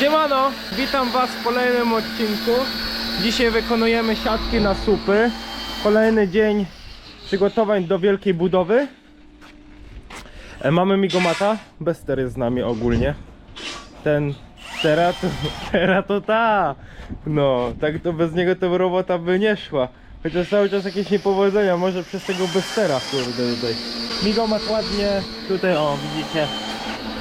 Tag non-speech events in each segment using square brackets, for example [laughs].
Siemano, witam was w kolejnym odcinku. Dzisiaj wykonujemy siatki na słupy. Kolejny dzień przygotowań do wielkiej budowy. E, Mamy migomata, Bester jest z nami ogólnie. Ten Tera to, [laughs] tera to ta. No, tak to bez niego to robota by nie szła. Chociaż cały czas jakieś niepowodzenia, może przez tego Bestera, kurde tutaj. Migomat ładnie, tutaj o widzicie,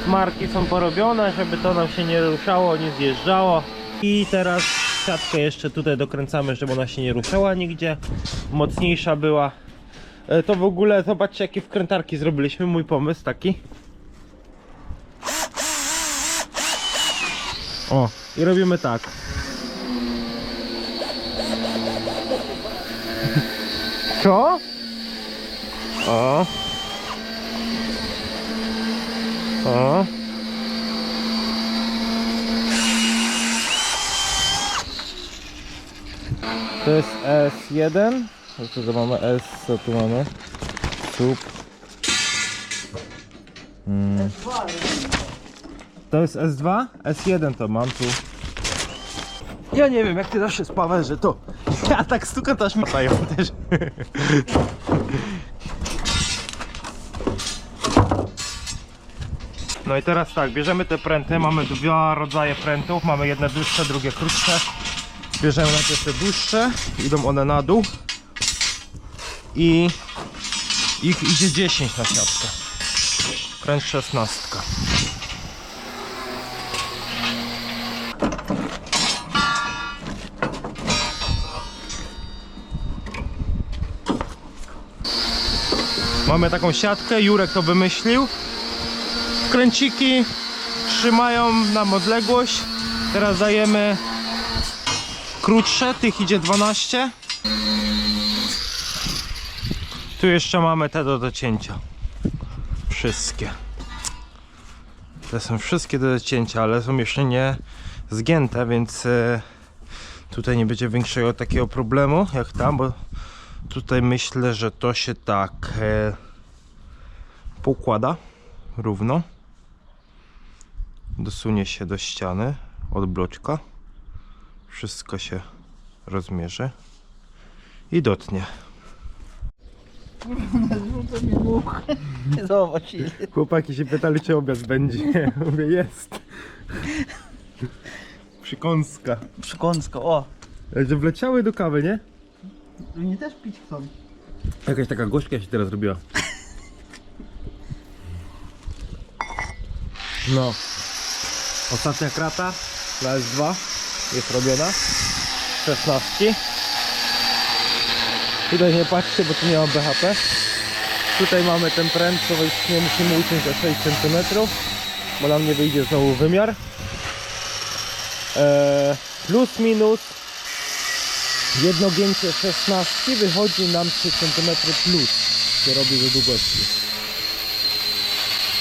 marki są porobione, żeby to nam się nie ruszało, nie zjeżdżało. I teraz siatkę jeszcze tutaj dokręcamy, żeby ona się nie ruszała nigdzie. Mocniejsza była. E, To w ogóle, zobaczcie jakie wkrętarki zrobiliśmy, mój pomysł taki. O, i robimy tak. [laughs] Co? O. O. To jest S1. No Co to mamy S? Co tu mamy? Sub. Mm. To jest S2? S1 to mam tu. Ja nie wiem, jak ty zawsze spawę, że to. Ja tak stukam, to aż mi też. No i teraz tak, bierzemy te pręty, mamy dwa rodzaje prętów, mamy jedne dłuższe, drugie krótsze. Bierzemy najpierw te dłuższe, idą one na dół i ich idzie 10 na siatkę. Pręt 16. Mamy taką siatkę, Jurek to wymyślił. Kręciki trzymają nam odległość. Teraz dajemy krótsze, tych idzie 12. Tu jeszcze mamy te do docięcia. Wszystkie. Te są wszystkie do docięcia, ale są jeszcze nie zgięte, więc e, tutaj nie będzie większego takiego problemu jak tam, bo tutaj myślę, że to się tak e, równo. Dosunie się do ściany od bloczka. Wszystko się rozmierzy i dotnie. Zobacz ile. Chłopaki się pytali, czy obiad będzie. [laughs] Mówię, jest. Przykąska. Przykąsko, o. Że wleciały do kawy, nie? Oni też pić chcą. Jakaś taka gorzka się teraz robiła. No. Ostatnia krata dla S2 jest robiona. 16. Tutaj nie patrzcie, bo tu nie BHP. Tutaj mamy ten pręt, co właśnie musimy uciąć o 6 cm, bo nam nie wyjdzie znowu wymiar. Eee, plus minus jedno gięcie 16 wychodzi nam 3 cm plus się robi do długości.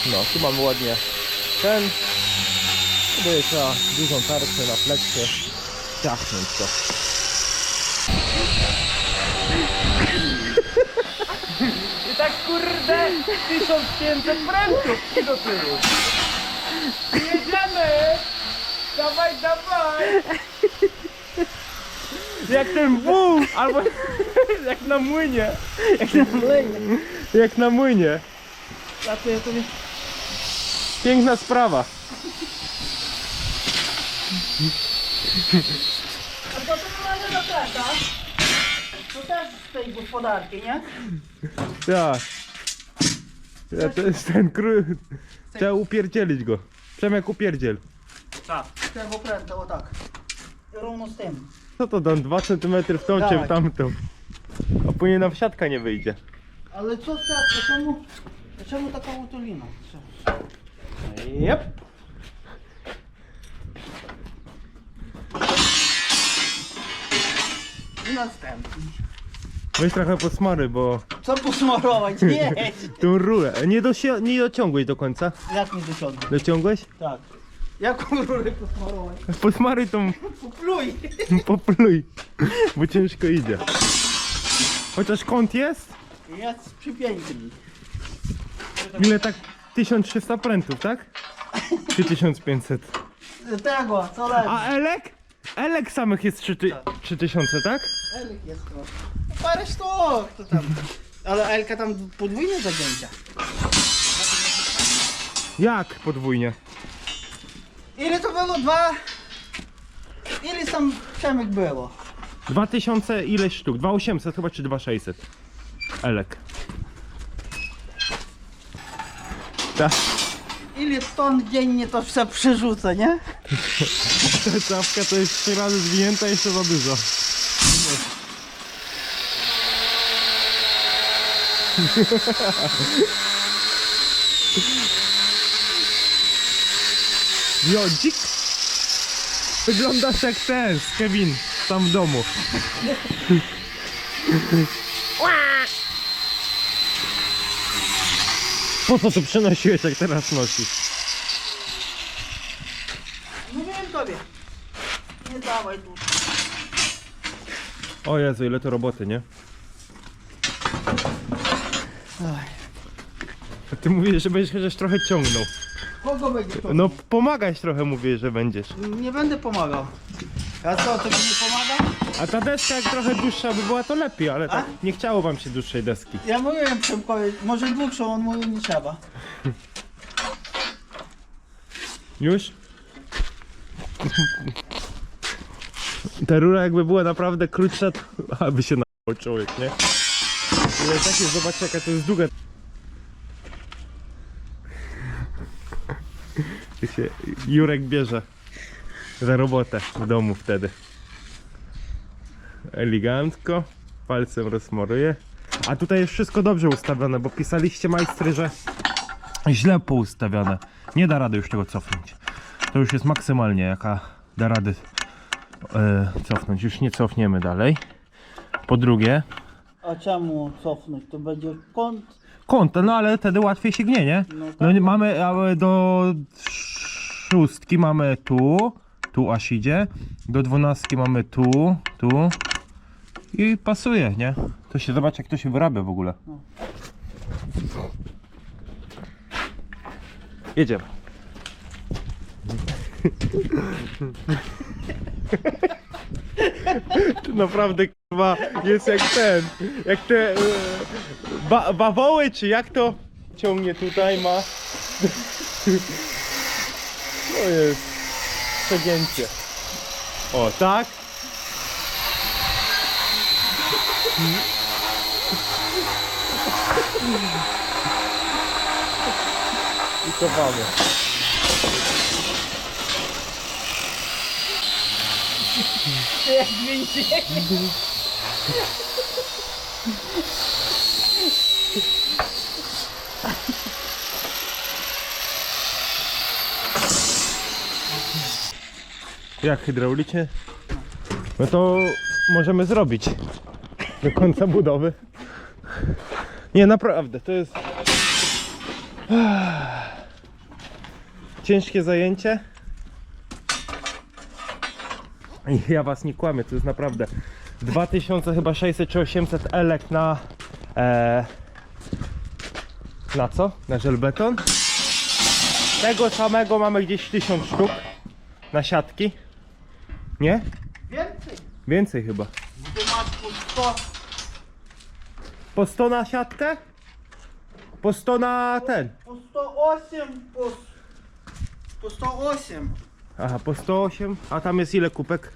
No, tu mamy ładnie ten. Tutaj trzeba dużą tarczę na pleksie ciachnąć to. I tak kurde 1500 prętów do tyłu. Jedziemy! Dawaj, dawaj! Jak ten wół! Albo [laughs] jak na młynie! Jak na mlenie. Jak na młynie! Dlatego to nie... Piękna sprawa. A to to mamy do taka. To też z tej gospodarki, nie? Tak. Ja, to jest ten król. Trzeba upierdzielić go. Przemek upierdziel. Tak. Tego pręta, o tak. Równo z tym. Co to dam? 2 cm w tą czy w tamtą? A później nam siatka nie wyjdzie. Ale co za... Czemu... Czemu taka utulina? Jep. Następny. Weź trochę posmary, bo Co posmarować? Nie! [laughs] tą rurę. Nie, dosi- nie dociągłeś do końca. Jak mi dociągnąć? Dociągłeś? Tak. Jaką rurę posmarować? Posmaruj tą Popluj! [laughs] popluj, bo ciężko idzie. Chociaż kąt jest? Jest przepiękny. Ile tak? 1300 prętów, tak? Czy 1500? tego, co leży. A Elek? Elek samych jest 3000, tak? Elik jest to. Parę sztuk to tam. Ale Elka tam podwójne zagięcia. Jak podwójnie? Ile to było? Dwa... Ile tam przemek było? 2000 ileś sztuk? 2800 chyba czy 2600? Elek. Ta, Ile ton dziennie to się przerzuca, nie? [laughs] ta czapka to jest 3 razy zwinięta jeszcze za dużo. [laughs] Jodzik? Wyglądasz jak ten, z Kevin, tam w domu. [laughs] Po co tu przenosiłeś, jak teraz nosisz? Mówiłem tobie. Nie dawaj tu. O Jezu, ile to roboty, nie? A Ty mówisz, że będziesz chociaż trochę ciągnął. Kogo będzie to? No pomagać trochę mówię, że będziesz. Nie będę pomagał. A co, to mi nie pomaga? A ta deska jak trochę dłuższa by była to lepiej, ale tak nie chciało wam się dłuższej deski. Ja mówiłem Przemkowi, może dłuższą, on mówił nie trzeba. Już? Ta rura jakby była naprawdę krótsza, to [laughs] aby się na człowiek, nie? Ale takie, zobaczcie jaka to jest długa. Się Jurek bierze za robotę w domu wtedy. Elegancko, palcem rozmoruje. A tutaj jest wszystko dobrze ustawione, bo pisaliście majstry, że źle poustawione. Nie da rady już tego cofnąć. To już jest maksymalnie jaka da rady e, cofnąć. Już nie cofniemy dalej. Po drugie, A czemu cofnąć? To będzie kąt. kąt, no ale wtedy łatwiej się gnie, nie? No tak. No nie- mamy ale do szóstki mamy tu, tu aż idzie. Do dwunastki mamy tu, tu. I pasuje, nie? To się zobacz jak to się wyrabia w ogóle. No. Jedziemy. [laughs] To naprawdę kurwa jest jak ten, jak te e, ba, bawoły czy jak to ciągnie tutaj ma. To jest przegięcie. O tak. I cofamy. Jak więcej. Jak hydraulicznie? No to możemy zrobić do końca budowy. Nie, naprawdę, to jest ciężkie zajęcie. I ja was nie kłamię, to jest naprawdę 2000 chyba 600 czy 800 elek na e, na co? Na żelbeton. Tego samego mamy gdzieś 1000 sztuk na siatki. Nie? Więcej. Więcej chyba. Ty masz po 100. Po 100 na siatkę? Po 100 na ten. Po 108. Po, po 108. Aha, po 108. A tam jest ile kupek?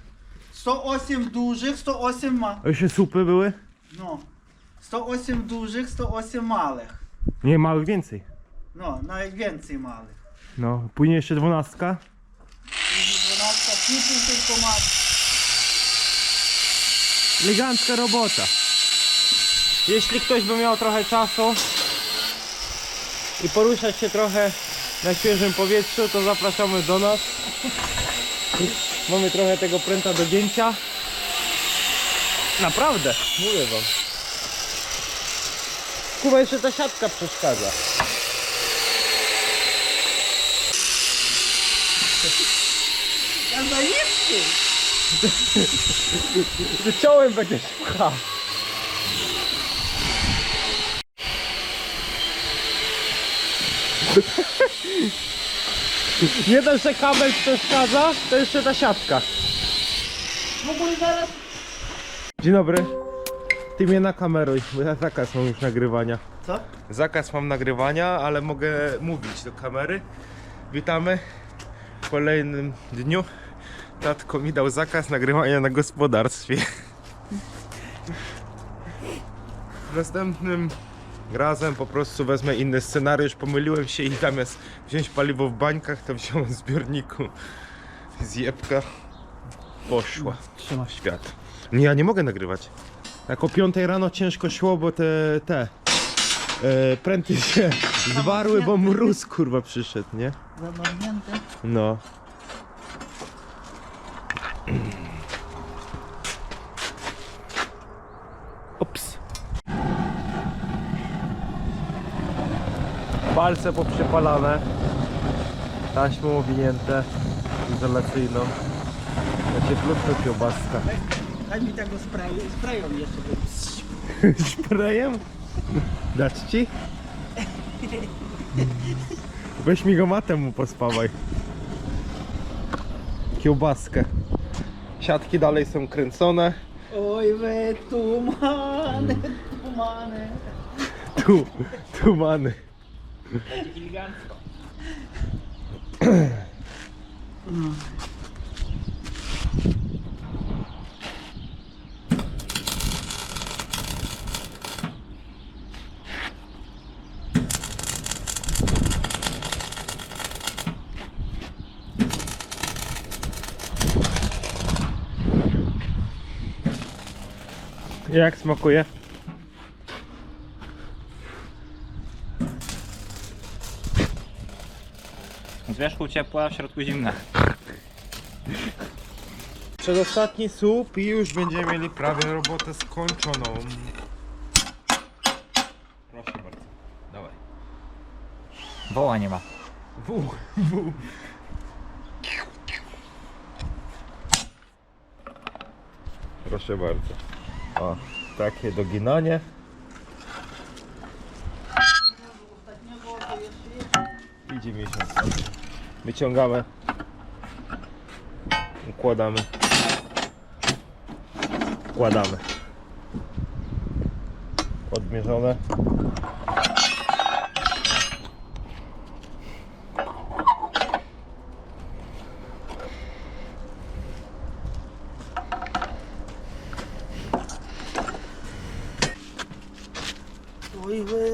108 dużych, 108 ma. A jeszcze supy były? No. 108 dużych, 108 małych. Nie, małych więcej. No, najwięcej małych. No, później jeszcze dwunastka. 12 pupów tylko ma. Elegancka robota. Jeśli ktoś by miał trochę czasu i poruszać się trochę na świeżym powietrzu, to zapraszamy do nas. Mamy trochę tego pręta do gięcia. Naprawdę, mówię wam. Kuba, jeszcze ta siatka przeszkadza. Ja za niskie. Ty będziesz pchał. Nie dość, że kabel przeszkadza, to jeszcze ta siatka. W ogóle zaraz... Dzień dobry. Ty mnie nakameruj, bo ja zakaz mam już nagrywania. Co? Zakaz mam nagrywania, ale mogę mówić do kamery. Witamy w kolejnym dniu. Tatko mi dał zakaz nagrywania na gospodarstwie. [laughs] Następnym razem po prostu wezmę inny scenariusz. Pomyliłem się i zamiast wziąć paliwo w bańkach, to wziąłem w zbiorniku. Zjebka poszła Trzyma świat. Nie, ja nie mogę nagrywać. Jak o 5 rano ciężko szło, bo te, te e, pręty się zwarły, bo mróz kurwa przyszedł, nie? Zamarznięte. No. Palce poprzypalane. Taśmą owinięte. Izolacyjną. Ja krótko kiełbaska. Daj mi tego sprayu, sprayu jeszcze. [laughs] Sprayem? Dać ci? Weź mi go matem mu pospawaj. Kiełbaskę. Siatki dalej są kręcone. Oj we tumany, tumany. Tu, tumany. Elegancko. Jak smakuje? Z wierzchu ciepła, w środku zimna. Przedostatni słup i już będziemy mieli prawie robotę skończoną. Proszę bardzo. Dawaj. Woła nie ma. W, w. Proszę bardzo. O, takie doginanie. Idzie miesiąc. Wyciągamy. Układamy. Układamy. Odmierzone.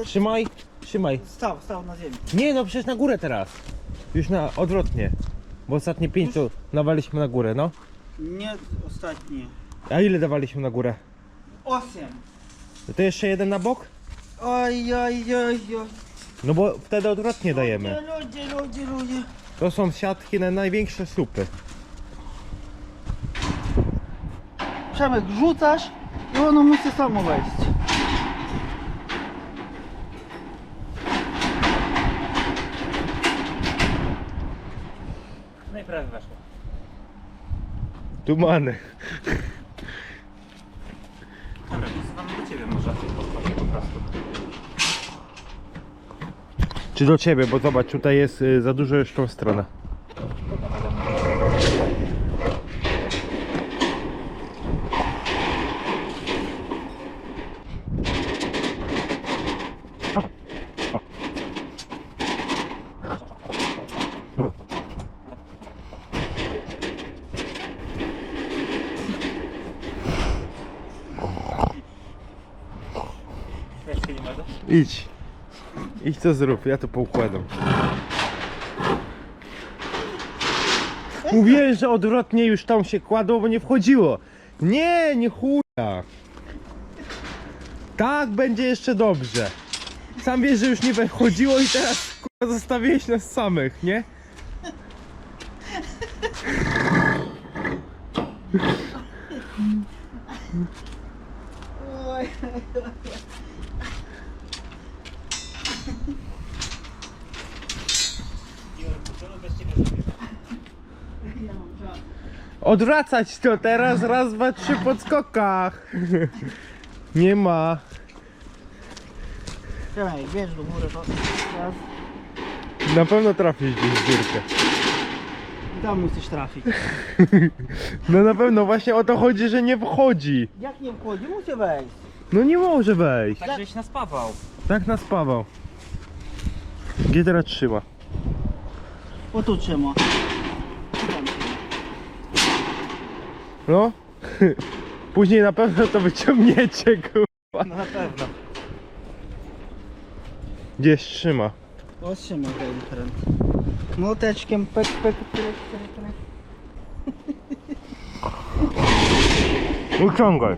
Trzymaj, trzymaj. Stał, stał na ziemi. Nie no, przecież na górę teraz. Już na odwrotnie. Bo ostatnie pięć to dawaliśmy na górę, no. Nie ostatnie. A ile dawaliśmy na górę? Osiem. To jeszcze jeden na bok? Oj, oj, oj, oj. No bo wtedy odwrotnie dajemy. Ludzie, ludzie, ludzie. To są siatki na największe słupy. Przemek, rzucasz i ono musi samo wejść. No i prawie weszło. Tumany. Dobra, wysuwamy do ciebie może. Po prostu. Czy do ciebie, bo zobacz, tutaj jest y, za dużo już w tą stronę. Wiesz, nie może? Idź. Idź co zrób, ja to poukładam. Mówiłem, że odwrotnie już tam się kładło, bo nie wchodziło. Nie, nie chuja. Tak będzie jeszcze dobrze. Sam wiesz, że już nie wchodziło i teraz kurwa zostawiłeś nas samych, nie? Oj. Odwracać to teraz, raz, dwa, trzy po skokach. Nie ma. Przemek, wiesz do góry to. Raz. Na pewno trafisz gdzieś w dziurkę. I tam musisz trafić. [laughs] No na pewno właśnie o to chodzi, że nie wchodzi. Jak nie wchodzi, musi wejść. No nie może wejść. Tak żeś naspawał. Tak nas Paweł. Gdzie teraz trzyma? O tu trzyma. No. [laughs] Później na pewno to wyciągniecie, kurwa. No na pewno. Gdzieś trzyma. O trzyma tej different. Młoteczkiem pek, pek, pek, pek, pek. [laughs] Uciągaj.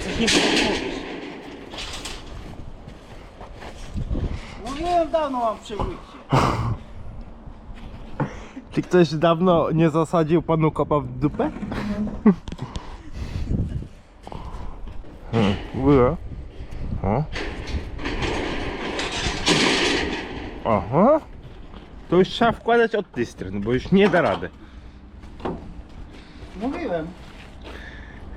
Coś nie mówisz. Mówiłem dawno mam przywrócić. Czy ktoś dawno nie zasadził panu kopa w dupę? Hmm, Było. O. Aha. To już trzeba wkładać od tej strony, bo już nie da rady. Mówiłem.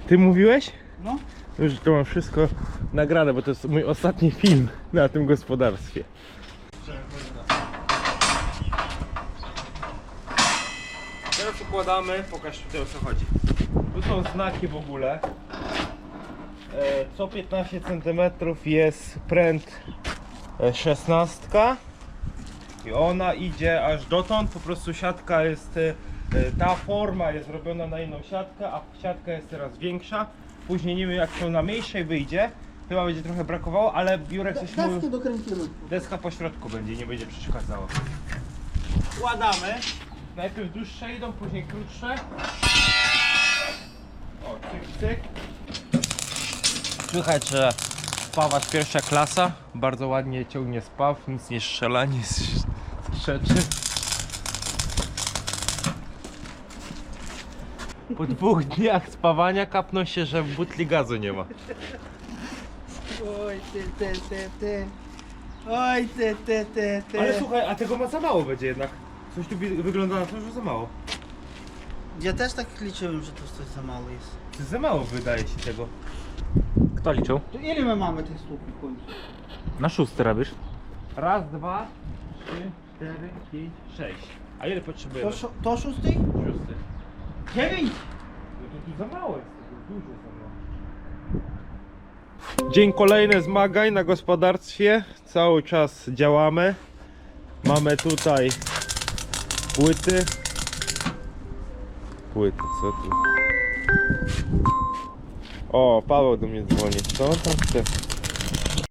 Ty mówiłeś? No. Już to mam wszystko nagrane, bo to jest mój ostatni film na tym gospodarstwie. Teraz układamy, pokaż tutaj o co chodzi. Tu są znaki w ogóle. E, Co 15 cm jest pręt e, 16 i ona idzie aż dotąd, po prostu siatka jest, e, e, ta forma jest robiona na inną siatkę, a siatka jest teraz większa. Później nie wiem jak to na mniejszej wyjdzie, chyba będzie trochę brakowało, ale Jurek coś mówił, Deskę dokręcimy. deska po środku będzie, nie będzie przeszkadzała. Kładamy, najpierw dłuższe idą, później krótsze. O, cyk, cyk. Słychać, że spawasz pierwsza klasa, bardzo ładnie ciągnie spaw, nic nie strzela, [laughs] nic strzeczy. Po dwóch dniach spawania kapnął się, że w butli gazu nie ma. Oj ty, ty, ty, ty. Oj ty, ty, ty, ty. Ale słuchaj, a tego ma za mało będzie jednak. Coś tu wi- wygląda na to, że za mało. Ja też tak liczyłem, że to coś za mało jest. To za mało wydaje ci tego. Kto liczył? To ile my mamy tych stóp w końcu? Na szósty robisz. Raz, dwa, trzy, cztery, pięć, sześć. A ile potrzebujemy? To, to szósty? Szósty. Dziewięć! No to tu za mało jest tego, dużo za mało. Dzień kolejny zmagań na gospodarstwie. Cały czas działamy. Mamy tutaj płyty. Płyty, co tu? O, Paweł do mnie dzwoni. Co on tam chce?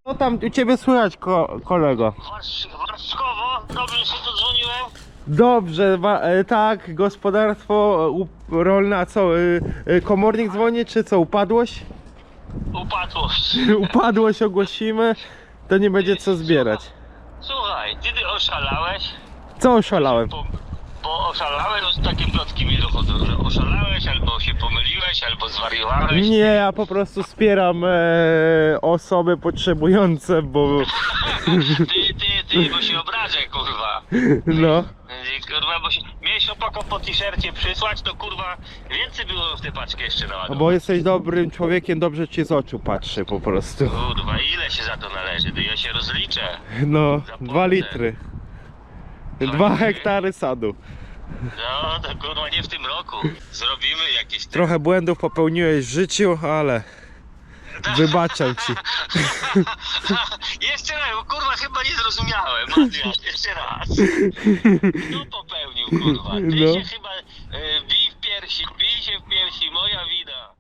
Co tam u ciebie słychać, ko kolego? Warszkowo, dobrze, że tu dzwoniłem. Dobrze, e, tak, gospodarstwo e, u- rolne, a co, e, komornik dzwoni, czy co, upadłość? Upadłość. [laughs] Upadłość ogłosimy, to nie będzie co zbierać. Słuchaj, ty, ty oszalałeś, Co oszalałem? Bo, oszalałeś, no takie plotki mi dochodzą, że oszalałeś, albo się pomyliłeś, albo zwariowałeś. Nie, ja po prostu wspieram e, osoby potrzebujące, bo [laughs] Ty, ty, ty, bo się obrażę, kurwa. no, Kurwa, bo się... Miałeś chłopakom po t-shircie przysłać, to kurwa więcej było w tę paczkę jeszcze na bo jesteś dobrym człowiekiem, dobrze ci z oczu patrzy po prostu. Kurwa, ile się za to należy? Ja się rozliczę. No, dwa litry. Dwa hektary sadu. No, to kurwa nie w tym roku. Zrobimy jakieś... te- Trochę błędów popełniłeś w życiu, ale [laughs] wybaczam ci. [laughs] Jeszcze raz, bo kurwa chyba nie zrozumiałem, Adrian, jeszcze raz. Kto popełnił kurwa? Ty No. się chyba y, bij w piersi, bij się w piersi, moja wina.